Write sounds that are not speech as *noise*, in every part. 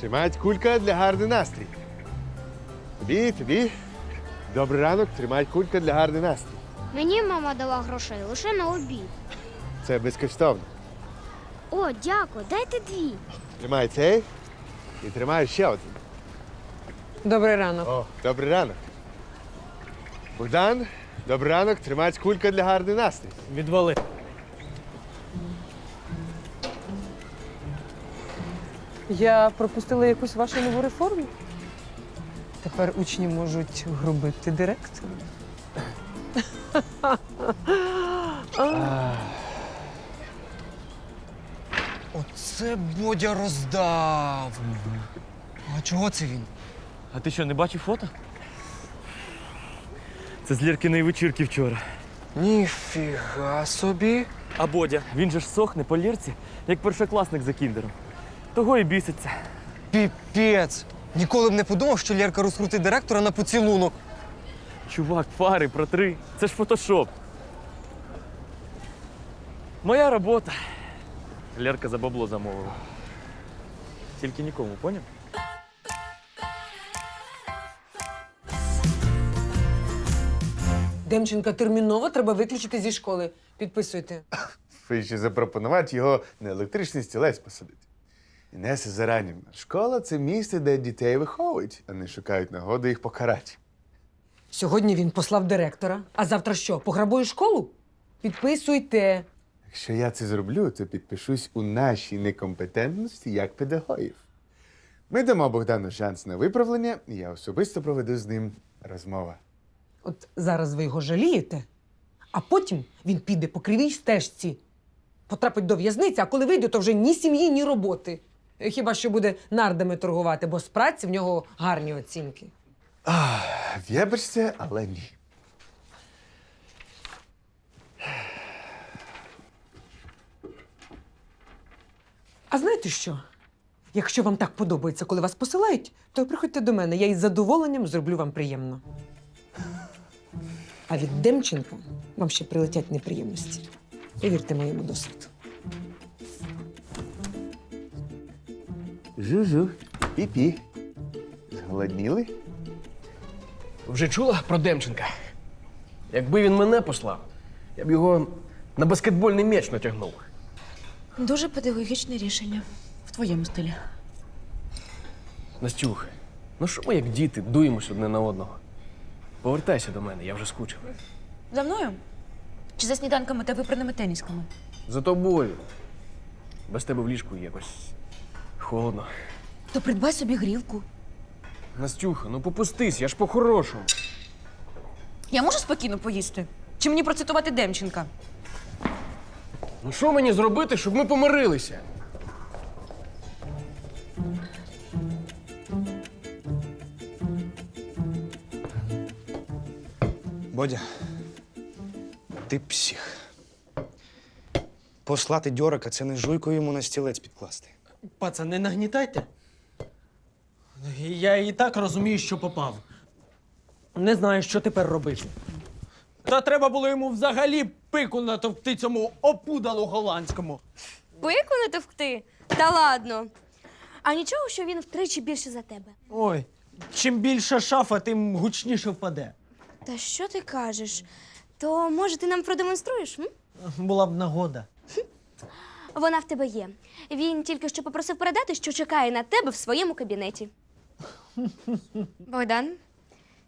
Тримають кулька для гарний настрій. Тобі, тобі. Добрий ранок, тримають кулька для гарний настрій. Мені мама дала грошей лише на обід. Це безкоштовно. О, дякую, дайте дві. Тримай цей і тримай ще один. Добрий ранок. О, добрий ранок. Богдан, добрий ранок, тримають кулька для гарний настрій. Відвали. Я пропустила якусь вашу нову реформу. Тепер учні можуть грубити директора. *laughs* Оце Бодя роздав. А чого це він? А ти що, не бачив фото? Це з Ліркиної вечірки вчора. Ніфіга собі. А Бодя, він же ж сохне по лірці, як першокласник за кіндером. Того і біситься. Піпець. Ніколи б не подумав, що Лєрка розкрутить директора на поцілунок. Чувак, фари, протри. Це ж фотошоп. Моя робота. Лерка за бабло замовила. Тільки нікому, поняв? Демченка терміново треба виключити зі школи. Підписуйте. Ви ще запропонувати його на електричний стілець посадити. Інеса Заранівна, школа це місце, де дітей виховують, а не шукають нагоди їх покарати. Сьогодні він послав директора. А завтра що? Пограбує школу? Підписуйте. Якщо я це зроблю, то підпишусь у нашій некомпетентності як педагогів. Ми дамо Богдану шанс на виправлення, і я особисто проведу з ним розмову. От зараз ви його жалієте, а потім він піде по кривій стежці. Потрапить до в'язниці, а коли вийде, то вже ні сім'ї, ні роботи. Хіба що буде нардами торгувати, бо з праці в нього гарні оцінки. Вибачте, але ні. А знаєте що? Якщо вам так подобається, коли вас посилають, то приходьте до мене, я із задоволенням зроблю вам приємно. А від Демченка вам ще прилетять неприємності. Повірте моєму досвіду. Жу-жу, пі-пі. Зголодніли? Вже чула про Демченка? Якби він мене послав, я б його на баскетбольний м'яч натягнув. Дуже педагогічне рішення в твоєму стилі. Настюх, ну що ми як діти дуємось одне на одного? Повертайся до мене, я вже скучив. За мною? Чи за сніданками та випраними тенісками? За тобою. Без тебе в ліжку якось холодно. То придбай собі грілку. Настюха, ну попустись, я ж по-хорошому. Я можу спокійно поїсти? Чи мені процитувати Демченка? Ну що мені зробити, щоб ми помирилися? Бодя, ти псих. Послати Дьорика це не жуйку йому на стілець підкласти. Пацан, не нагнітайте. Я і так розумію, що попав. Не знаю, що тепер робити. Та треба було йому взагалі пику натовкти цьому опудалу голландському. Пику не товкти? Та ладно. А нічого, що він втричі більше за тебе. Ой, чим більша шафа, тим гучніше впаде. Та що ти кажеш? То може ти нам продемонструєш? М? Була б нагода. Вона в тебе є. Він тільки що попросив передати, що чекає на тебе в своєму кабінеті. *laughs* Богдан,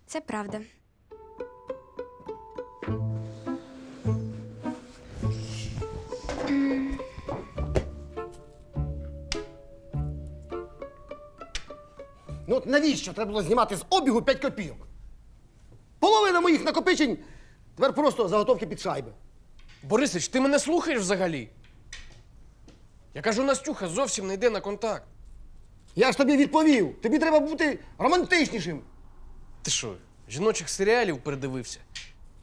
це правда. Ну от навіщо треба було знімати з обігу 5 копійок? Половина моїх накопичень тепер просто заготовки під шайби. Борисич, ти мене слухаєш взагалі? Я кажу, Настюха зовсім не йде на контакт. Я ж тобі відповів. Тобі треба бути романтичнішим. Ти що, жіночих серіалів передивився?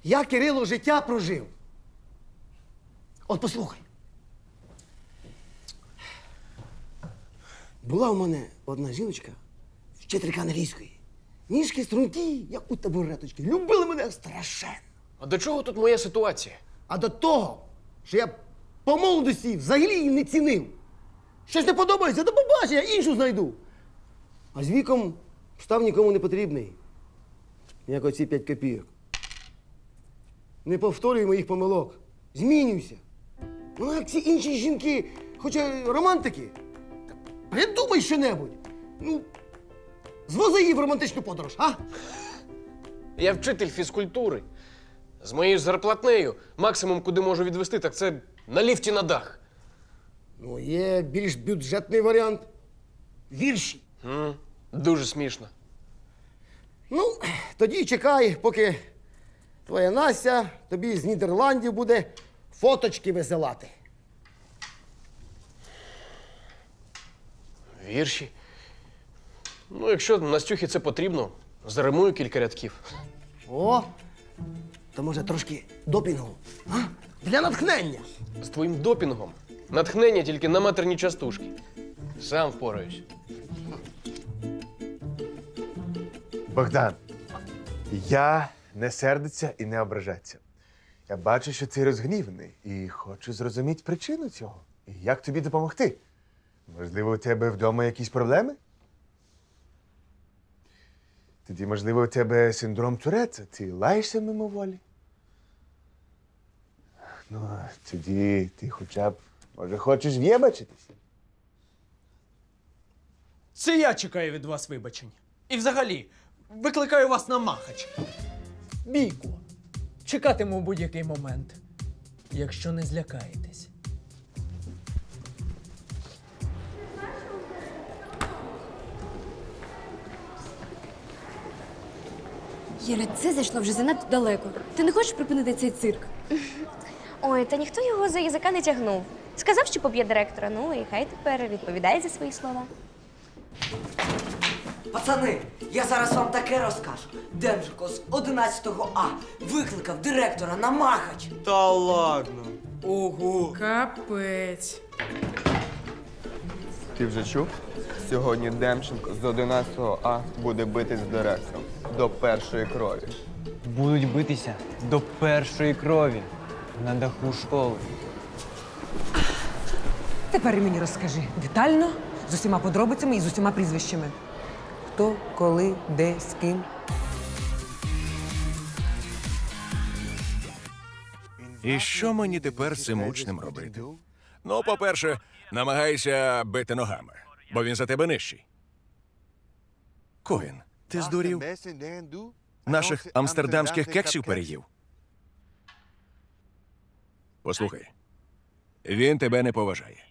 Я Кирило життя прожив. От послухай. Була у мене одна жіночка, вчителька англійської. Ніжки стрункі, як у табуреточки. Любили мене страшенно. А до чого тут моя ситуація? А до того, що я по молодості взагалі її не цінив. Щось не подобається, до побачення, іншу знайду. А з віком став нікому не потрібний. Як оці п'ять копійок. Не повторюй моїх помилок. Змінюйся. Ну, як ці інші жінки, хоча романтики. Придумай що-небудь. Ну, звози її в романтичну подорож, а? Я вчитель фізкультури. З моєю зарплатнею максимум, куди можу відвести, так це на ліфті на дах. Ну, є більш бюджетний варіант. Вірші. М, Дуже смішно. Ну, тоді чекай, поки твоя Настя тобі з Нідерландів буде фоточки висилати. Вірші. Ну, якщо Настюхі це потрібно, заримую кілька рядків. О, то може трошки допінгу. А? Для натхнення. З твоїм допінгом натхнення тільки на матерні частушки. Сам впораюсь. Богдан, я не сердиться і не ображаться. Я бачу, що ти розгніваний і хочу зрозуміти причину цього. І як тобі допомогти? Можливо, у тебе вдома якісь проблеми? Тоді, можливо, у тебе синдром Туретта, ти лаєшся мимоволі? Ну, тоді ти хоча б, може, хочеш вибачитись? Це я чекаю від вас вибачень. І взагалі, викликаю вас на махач. Бійку. Чекатиму в будь-який момент, якщо не злякаєтесь. Іра, це зайшло вже занадто далеко. Ти не хочеш припинити цей цирк? Ой, та ніхто його за язика не тягнув. Сказав, що поб'є директора, ну і хай тепер відповідає за свої слова. Пацани, я зараз вам таке розкажу. Демченко з 11 А викликав директора на махач. Та ладно. Ого. Капець. Ти вже чув? Сьогодні Демченко з 11 А буде битись з директором до першої крові. Будуть битися до першої крові на даху школи. Тепер і мені розкажи детально, з усіма подробицями і з усіма прізвищами. Хто, коли, де, з ким. І що мені тепер з цим учнем робити? Ну, по-перше, намагайся бити ногами, бо він за тебе нижчий. Коін, ти здурів? Наших амстердамських кексів переїв. Послухай, він тебе не поважає.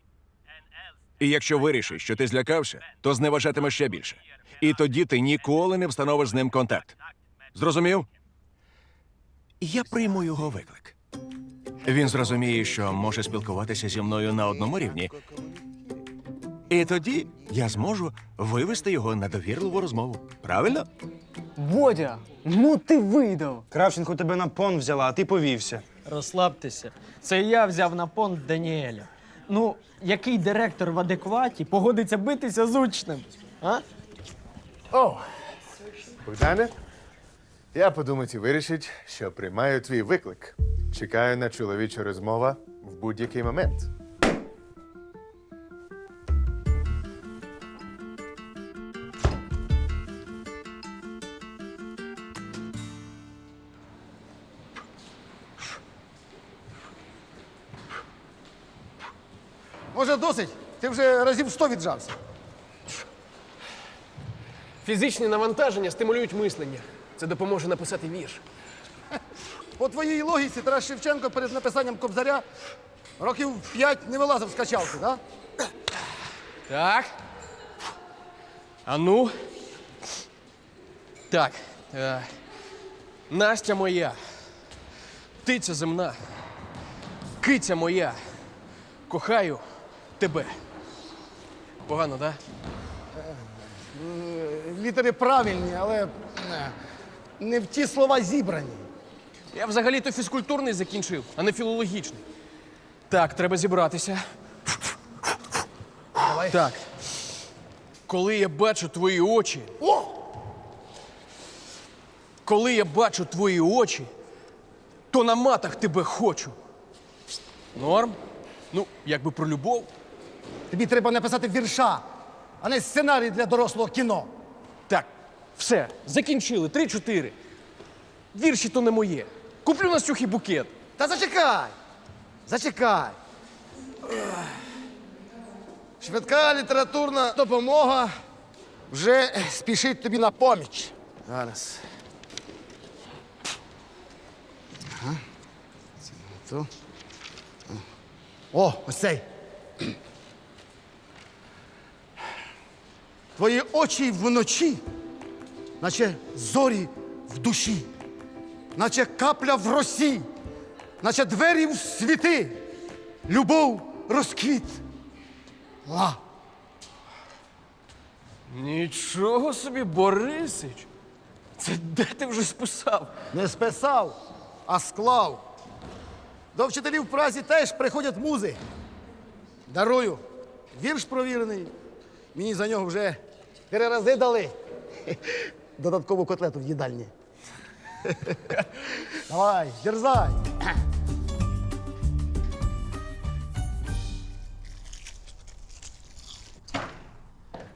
І якщо вирішиш, що ти злякався, то зневажатиме ще більше. І тоді ти ніколи не встановиш з ним контакт. Зрозумів? Я прийму його виклик. Він зрозуміє, що може спілкуватися зі мною на одному рівні. І тоді я зможу вивести його на довірливу розмову. Правильно? Бодя, ну ти видав. Кравченко тебе на пон взяла, а ти повівся. Розслабтеся. Це я взяв на понт Даніеля. Ну, який директор в адекваті погодиться битися з учнем? А? О, Богдане, я подумати вирішить, що приймаю твій виклик. Чекаю на чоловічу розмову в будь-який момент. Може, досить? Ти вже разів сто віджався. Фізичні навантаження стимулюють мислення. Це допоможе написати вірш. *laughs* По твоїй логіці Тарас Шевченко перед написанням кобзаря років п'ять не вилазив з качалки, так? Так. А ну. Так. Е, Настя моя. Птиця земна. Киця моя. Кохаю тебе. Погано, так? Літери правильні, але е, не в ті слова зібрані. Я взагалі-то фізкультурний закінчив, а не філологічний. Так, треба зібратися. Давай. Так. Коли я бачу твої очі. О! Коли я бачу твої очі, то на матах тебе хочу. Норм? Ну, якби про любов. Тобі треба написати вірша, а не сценарій для дорослого кіно. Так, Все, закінчили. Три-чотири. Вірші то не моє. Куплю на сюхий букет. Та зачекай! Зачекай! Швидка літературна допомога вже спішить тобі на поміч. Зараз. Ага. Це не то. О, ось цей. Твої очі вночі, наче зорі в душі, наче капля в росі, наче двері в світи, любов розквіт. Ла. Нічого собі, Борисич. Це де ти вже списав? Не списав, а склав. До вчителів в Празі теж приходять музи. Дарую. Вірш провірений. Мені за нього вже три рази дали. Додаткову котлету в їдальні. Давай, дерзай.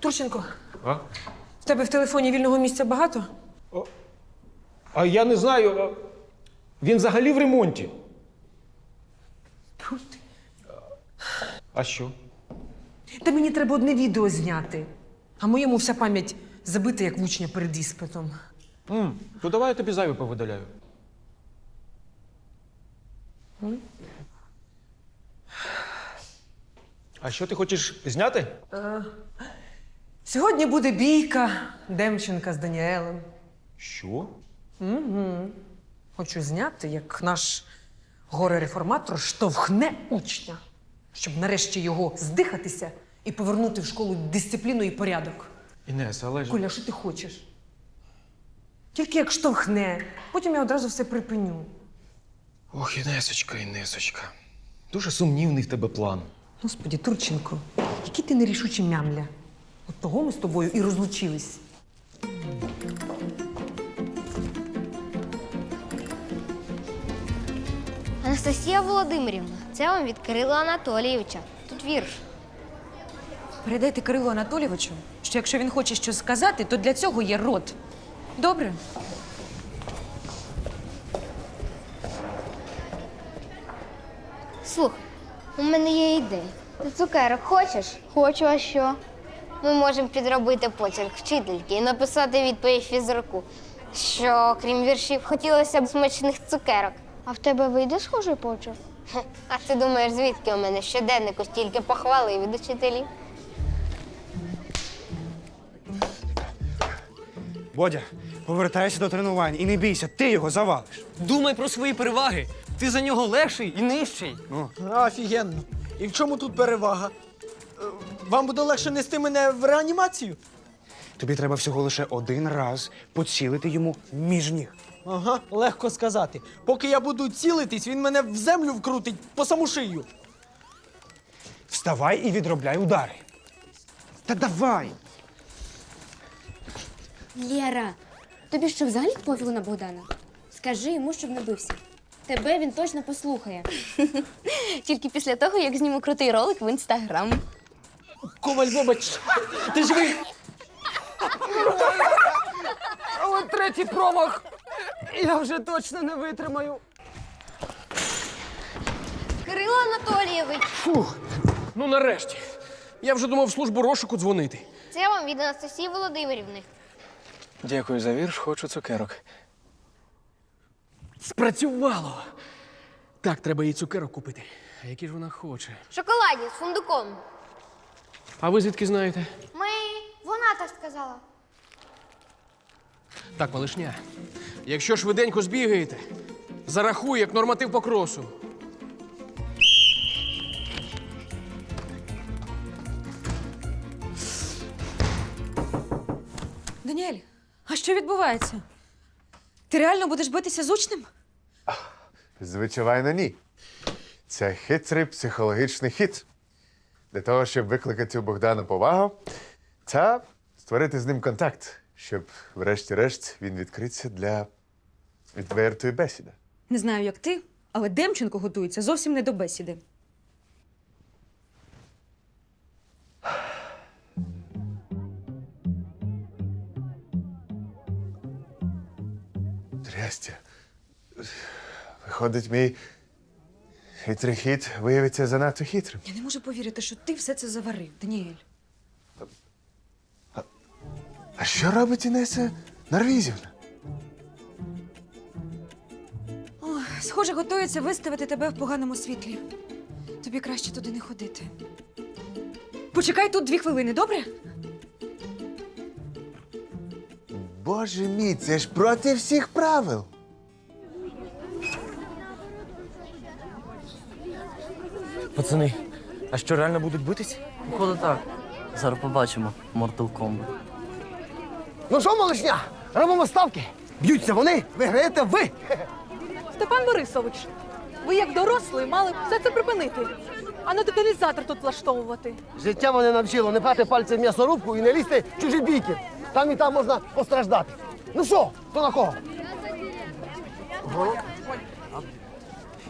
Турченко, а? в тебе в телефоні вільного місця багато? А я не знаю. а Він взагалі в ремонті. А що? Та мені треба одне відео зняти. А моєму вся пам'ять забита, як в учня перед іспитом. м то давай я тобі зайве повидаляю. А що ти хочеш зняти? Сьогодні буде бійка Демченка з Даніелем. Що? Хочу зняти, як наш горе-реформатор штовхне учня, щоб нарешті його здихатися і повернути в школу дисципліну і порядок. Інес, але ж. Коля, що ти хочеш? Тільки як штовхне, потім я одразу все припиню. Ох, Інесочка, Інесочка. Дуже сумнівний в тебе план. Господі, Турченко, який ти нерішучий мямля. От того ми з тобою і розлучились. Анастасія Володимирівна, це вам від Кирила Анатолійовича. Тут вірш. Передайте Кирилу Анатолійовичу, що якщо він хоче щось сказати, то для цього є рот. Добре? Слухай, у мене є ідея. Ти цукерок хочеш? Хочу, а що? Ми можемо підробити почерк вчительки і написати відповідь фізруку, що крім віршів хотілося б смачних цукерок. А в тебе вийде схожий почерк? А ти думаєш, звідки у мене щоденнику стільки похвали від учителів? Бодя, повертайся до тренувань і не бійся, ти його завалиш. Думай про свої переваги. Ти за нього легший і нижчий. Офігенно. І в чому тут перевага? Е, Вам буде легше нести мене в реанімацію? Тобі треба всього лише один раз поцілити йому між ніг. Ага, легко сказати. Поки я буду цілитись, він мене в землю вкрутить по саму шию. Вставай і відробляй удари. Та давай! Лєра, тобі що взагалі пофігу на Богдана? Скажи йому, щоб не бився. Тебе він точно послухає. *laughs* Тільки після того, як зніму крутий ролик в інстаграм. Коваль, вибач, ти живий? Але третій промах. Я вже точно не витримаю. Кирило Анатолійович, Фух. Ну нарешті. Я вже думав в службу розшуку дзвонити. це вам від Анастасії Володимирівни. Дякую за вірш, хочу цукерок. Спрацювало. Так, треба їй цукерок купити. А які ж вона хоче? Шоколадні з фундуком. А ви звідки знаєте? Ми. Вона так сказала. Так, малишня. Якщо швиденько збігаєте, зарахуй як норматив по кросу. А що відбувається? Ти реально будеш битися з учнем? Звичайно, ні. Це хитрий психологічний хід. Для того, щоб викликати у Богдана повагу та створити з ним контакт, щоб, врешті-решт, він відкрився для відвертої бесіди. Не знаю, як ти, але Демченко готується зовсім не до бесіди. Трястя. Виходить, мій хитрий хід виявиться занадто хитрим. Я не можу повірити, що ти все це заварив, Даніель. А що робить Інеса Нарвізівна? Схоже, готується виставити тебе в поганому світлі. Тобі краще туди не ходити. Почекай тут дві хвилини, добре? Боже мій, це ж проти всіх правил. Пацани, а що реально будуть битись? Походу так. Зараз побачимо Mortal Kombat. Ну що, малишня, робимо ставки. Б'ються вони, виграєте ви. Степан Борисович, ви як дорослий мали б все це припинити, а не тоталізатор тут влаштовувати. Життя мене навчило не пхати пальцем в м'ясорубку і не лізти в чужі бійки. Там і там можна постраждати. Ну що, хто на кого?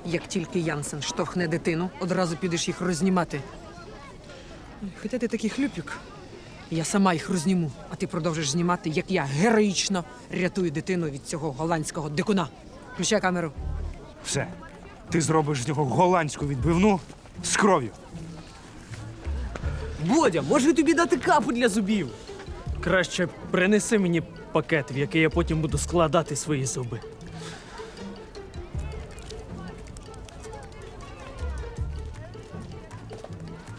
Як тільки Янсен штовхне дитину, одразу підеш їх рознімати. Хоча ти такий хлюпік. Я сама їх розніму, а ти продовжиш знімати, як я героїчно рятую дитину від цього голландського дикуна. Включай камеру. Все. Ти зробиш з нього голландську відбивну з кров'ю. Бодя, може тобі дати капу для зубів? Краще принеси мені пакет, в який я потім буду складати свої зуби.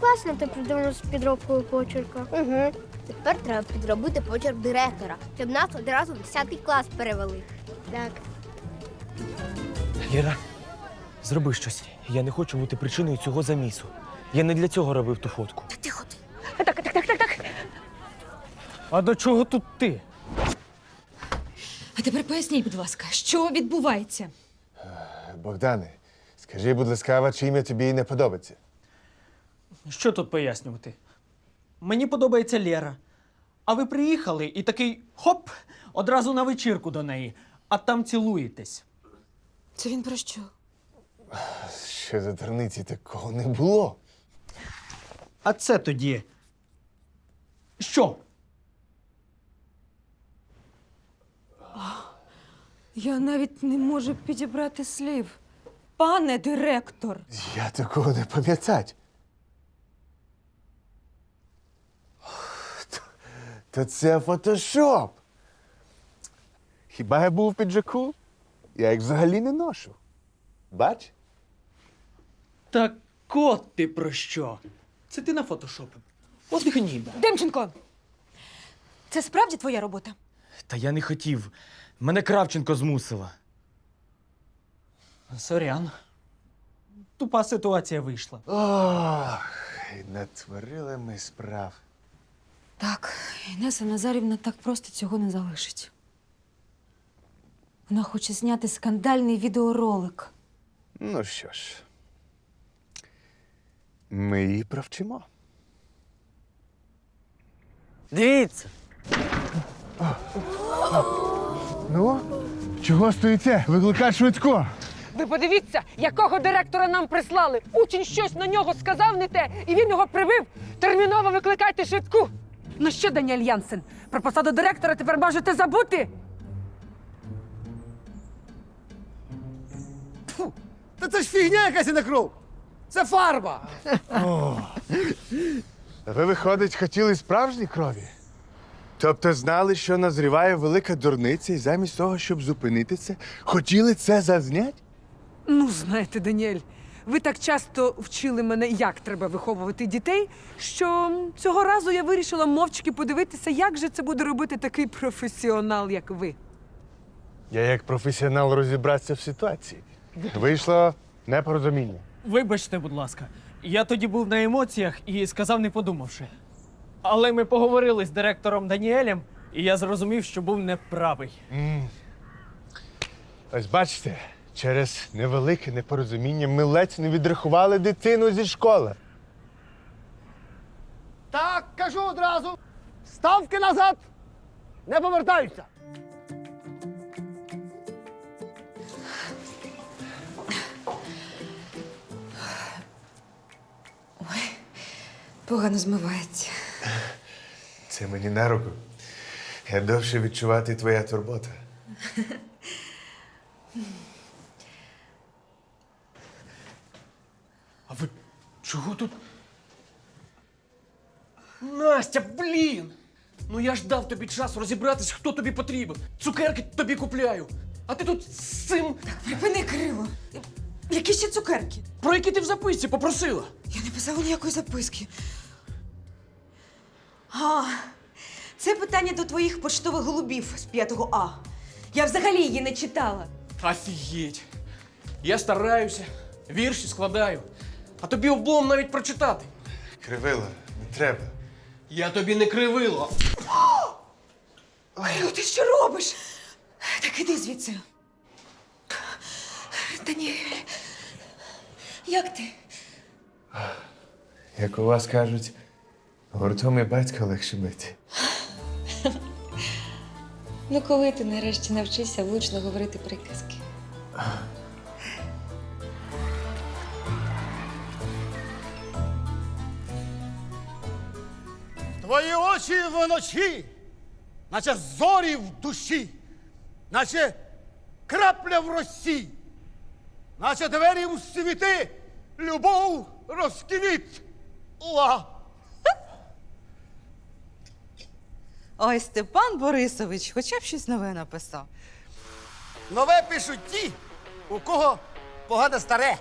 Класно ти придумав з підробкою почерка. Угу. Тепер треба підробити почерк директора, щоб нас одразу в 10 клас перевели. Так. Ліра, зроби щось. Я не хочу бути причиною цього замісу. Я не для цього робив ту фотку. Та Так, так, так, так, так. А до чого тут ти? А тепер поясніть, будь ласка, що відбувається? Богдане, скажи, будь ласка, чи ім'я тобі не подобається? Що тут пояснювати? Мені подобається Лєра. А ви приїхали і такий хоп, одразу на вечірку до неї, а там цілуєтесь. Це він про що? Що за терниці такого не було? А це тоді. Що? Я навіть не можу підібрати слів. Пане директор! Я такого не пам'ятаю. То, то це фотошоп. Хіба я був в піджаку? Я їх взагалі не ношу. Бач? Так от ти про що? Це ти на фотошопив. От гніда. Демченко! Це справді твоя робота? Та я не хотів. Мене Кравченко змусила. Сорян. Тупа ситуація вийшла. Ох, і натворили ми справ. Так, Інеса Назарівна так просто цього не залишить. Вона хоче зняти скандальний відеоролик. Ну що ж, ми її провчимо. Дивіться. Ну, чого стоїте? Викликай швидко. Ви подивіться, якого директора нам прислали. Учень щось на нього сказав не те, і він його привив. Терміново викликайте швидку. Ну що, Даніель Янсен, про посаду директора тепер можете забути? Та це ж фігня якась і на кров. Це фарба. Ви, виходить, хотіли справжній крові? Тобто знали, що назріває велика дурниця, і замість того, щоб зупинити це, хотіли це зазнять? Ну, знаєте, Даніель, ви так часто вчили мене, як треба виховувати дітей, що цього разу я вирішила мовчки подивитися, як же це буде робити такий професіонал, як ви. Я як професіонал розібратися в ситуації. Вийшло непорозуміння. Вибачте, будь ласка, я тоді був на емоціях і сказав, не подумавши. Але ми поговорили з директором Даніелем, і я зрозумів, що був неправий. Ось бачите, через невелике непорозуміння ми ледь не відрахували дитину зі школи. Так, кажу одразу. Ставки назад. Не повертаються. Погано змивається. Це мені на руку. Я довше відчувати твоя турбота. *laughs* А ви чого тут? Настя, блін! Ну я ж дав тобі час розібратись, хто тобі потрібен. Цукерки тобі купляю. А ти тут з цим. Припини криво. Які ще цукерки? Про які ти в записці попросила? Я не писала ніякої записки. А, це питання до твоїх поштових голубів з 5 А. Я взагалі її не читала. Офігеть. Я стараюся, вірші складаю. А тобі облом навіть прочитати. Кривила, не треба. Я тобі не кривило. Кирил, ти що робиш? Так іди звідси. Ні. Як ти? Як у вас кажуть, гуртом і батька легше бити. Ну, коли ти нарешті навчишся влучно говорити приказки? Твої очі вночі, наче зорі в душі, наче крапля в росі, наче двері у світи, любов розквітла. Ой, Степан Борисович, хоча б щось нове написав. Нове пишуть ті, у кого погано старе.